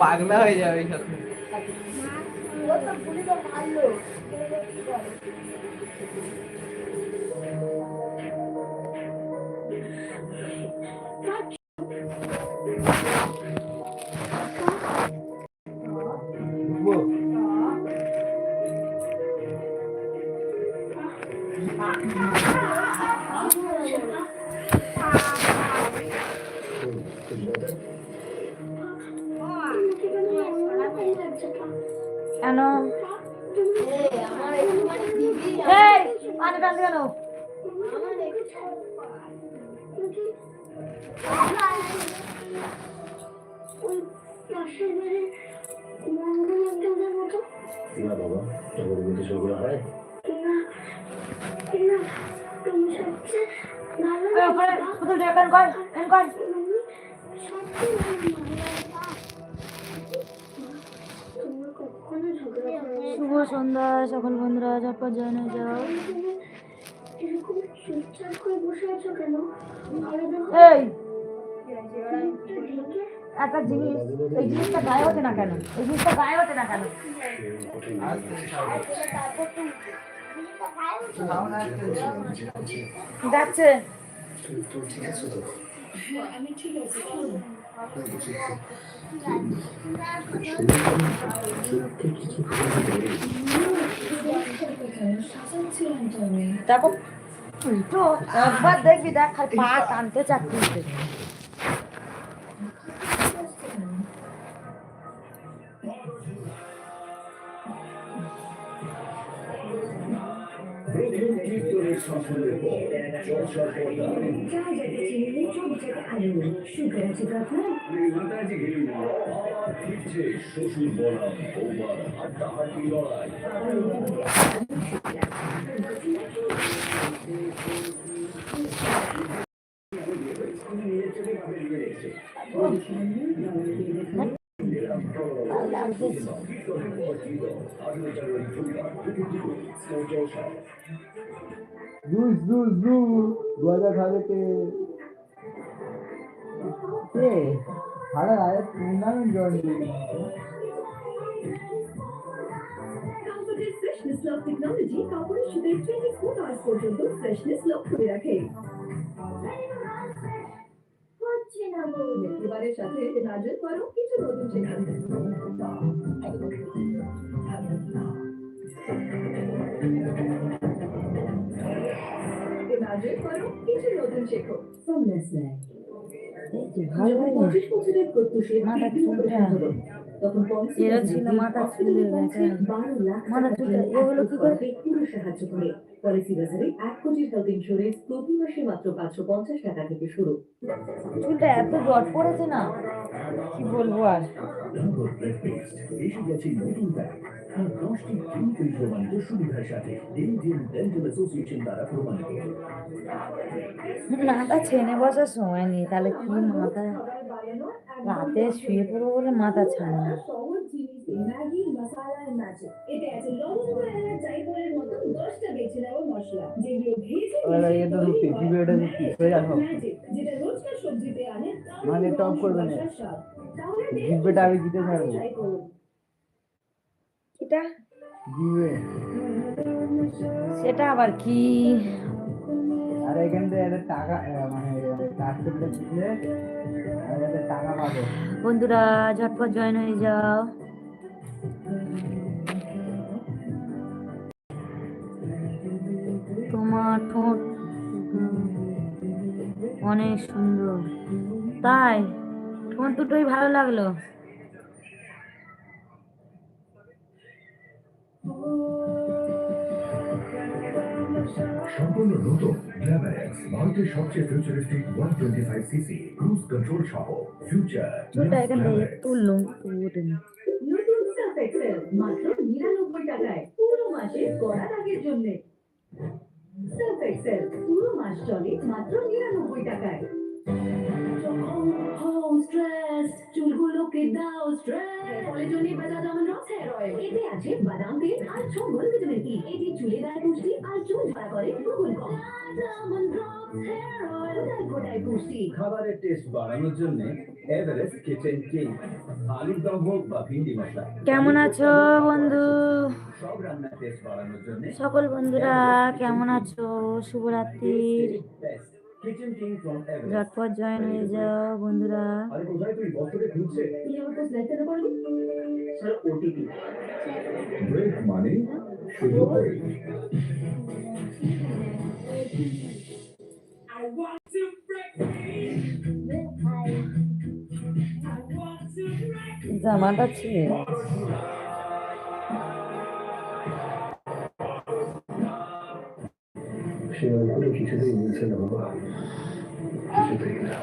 পাগলা হয়ে যাবে সাথে ও মতো না বাবা তোর মধ্যে ঝগড়া হয়। ভালো কেন কর কর করো। শুভ সন্ধ্যা, সকল বন্ধুরা, ঝটপট জয়েন যাও। এই! একটা জিনিস, এই জিনিসটা গায়ে হচ্ছে না কেন? এই জিনিসটা গায়ে হচ্ছে না কেন? আসছে যাচ্ছে। ঠিক আছে একবার দেখবি দেখ পা টানতে চাকরিতে পর চর্চার পর্দা আবার ফিরছে শ্বশুর বনাম বৌমার হাড্ডাহাড্ডি লড়াই জুস জুস জুস খাবে কে? কে ভাড়া আয় tournament join freshness lock technology কাপড়ের সুদের টোয়েন্টি ফোর আওয়ার্স পর্যন্ত ফ্রেশনেস লক করে রাখে। এবারের সাথে ইমাজিন করো কিছু নতুন ইমাজিন করো কিছু নতুন শেখো সোমনেস নেয় পঁচিশ বছরের প্রত্যুষে এরা ছিল মাথা চুলের। মাথা টাকা এগুলো কি করে? সাহায্য করে। পলিসি বাজারে এক কোটির হেলথ ইন্স্যুরেন্স প্রতি মাসে মাত্র পাঁচশো পঞ্চাশ টাকা থেকে শুরু। চুলটা এত জট পড়েছে না? কি বলব আর? এসে গেছে নতুন ব্যাগ আর দশটি ক্লিনিক্যালি প্রমাণিত সুবিধার সাথে ইন্ডিয়ান ডেন্টাল অ্যাসোসিয়েশন দ্বারা প্রমাণিত। মাথা ছেনে বসার সময় নেই। তাহলে কি মাথা রাতে শুয়ে পড়ব বলে মাথা ছাড়ে না। মানে টপ করবে না। আমি এটা? সেটা আবার কি? আর এখান থেকে একটা টাকা মানে দিলে বন্ধুরা ঝটপট জয়েন হয়ে যাও। তোমার ঠোঁট অনেক সুন্দর। তাই ঠোঁট দুটোই ভালো লাগল। সম্পূর্ণ নতুন। গ্ল্যামারেক্স ভারতের সবচেয়ে futuristic one twenty five CC cruise control সহ ফিউচার চুলটা এখান থেকে নতুন সার্ফ এক্সেল মাত্র নিরানব্বই টাকায় পুরো মাসে করা আগের জন্য। সার্ফ এক্সেল পুরো মাস চলে মাত্র নিরানব্বই টাকায়। চুলগুলোকে দাও স্ট্রেস ফলে বাজাজ আমন্ড রস হেয়ার অয়েল এতে আছে বাদাম তেল আর ছ ভিটামিন ই এটি চুলে দেয় পুষ্টি আর চুল ঝাড়া করে দুগুণ কম বাজাজ আমন্ড রস কোথায় কোথায় পুষ্টি খাবারের টেস্ট বাড়ানোর জন্য এভারেস্ট কিচেন কিং আলুর দম হোক বা ভিন্ডি মশলা। কেমন আছো বন্ধু? সব রান্নার টেস্ট বাড়ানোর জন্য সকল বন্ধুরা কেমন আছো? শুভরাত্রির ঝটপট জয়েন হয়ে যাও বন্ধুরা। আরে জামাটা ছিঁড়ে। সে অনেক কিছুতেই মিলছে না বাবা কিছুতেই না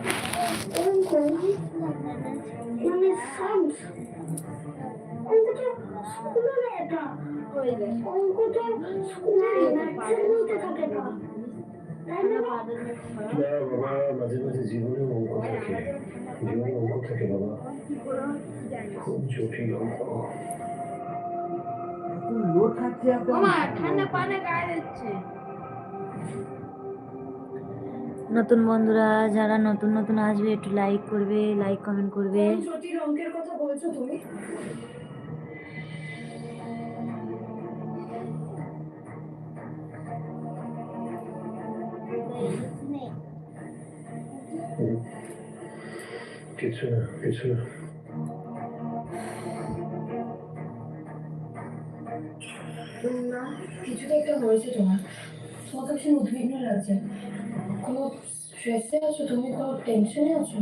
বাবা মাঝে মাঝে জীবনে অঙ্ক থাকে জীবনে অঙ্ক থাকে বাবা খুব জটিল অঙ্ক ঠান্ডা পানে গায়ে দিচ্ছে নতুন বন্ধুরা যারা নতুন নতুন আসবে একটু লাইক করবে লাইক কমেন্ট করবে। জটিল অঙ্কের কথা বলছো তুমি? কিছু না কিছু না। না কিছু তো একটা হয়েছে তোমার। তোমাকে ভীষণ উদ্বিগ্ন লাগছে কোনো স্ট্রেসে আছো? তুমি কোনো টেনশনে আছো?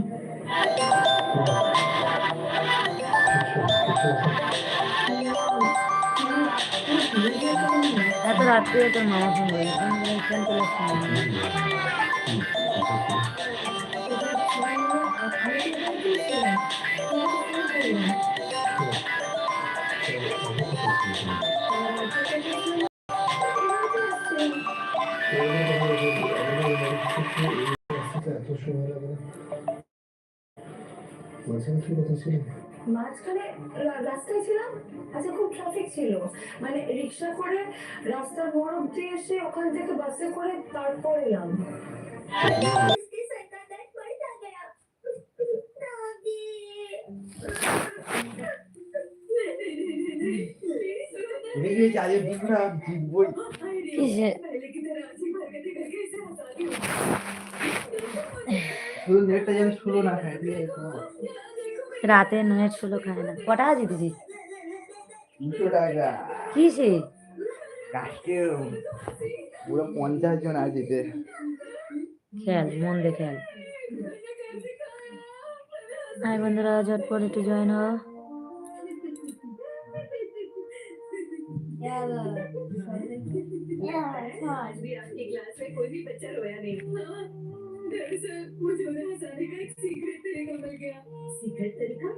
এত রাত্রে তোর মামা ফোন করে ফোন করে মাঝখানে কি কথা মাঝখানে রাস্তায় ছিলাম। আচ্ছা খুব ট্রাফিক ছিল। মানে রিক্সা করে রাস্তার মোড় অব্দি এসে ওখান থেকে বাসে করে তারপর এলাম। শুধু নেটটা যেন শুরু না খায় রাতে নেট ষোলো খায় না কটা জিতেছিস দুশো টাকা কিসে কাজকে পুরো পঞ্চাশ জন আছে এতে। খেয়াল মন দিয়ে খেয়াল হাই বন্ধুরা ঝটপট একটু জয়েন হও आज भी आपकी क्लास में कोई भी बच्चा रोया नहीं गया सीक्रेट तरीका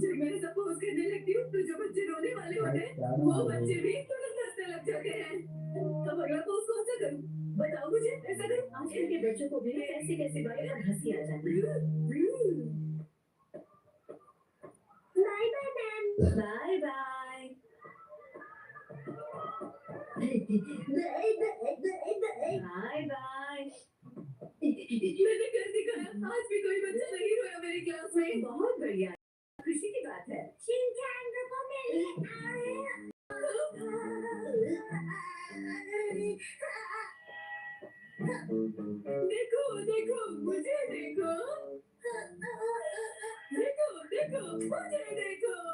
जब मैं ऐसा करने लगती हूँ तो जो बच्चे रोने वाले होते हैं। वो बच्चे भी तुरंत हंसने लग जाते हैं। अब अगला पोज कौन सा करूँ बताओ मुझे ऐसा करूँ? आजकल के बच्चों को भी कैसे कैसे बातें हँसी olur yani. Kuşu gibi atar. Çünkü anda bu Neko, neko, muze neko. Neko, neko, muze neko.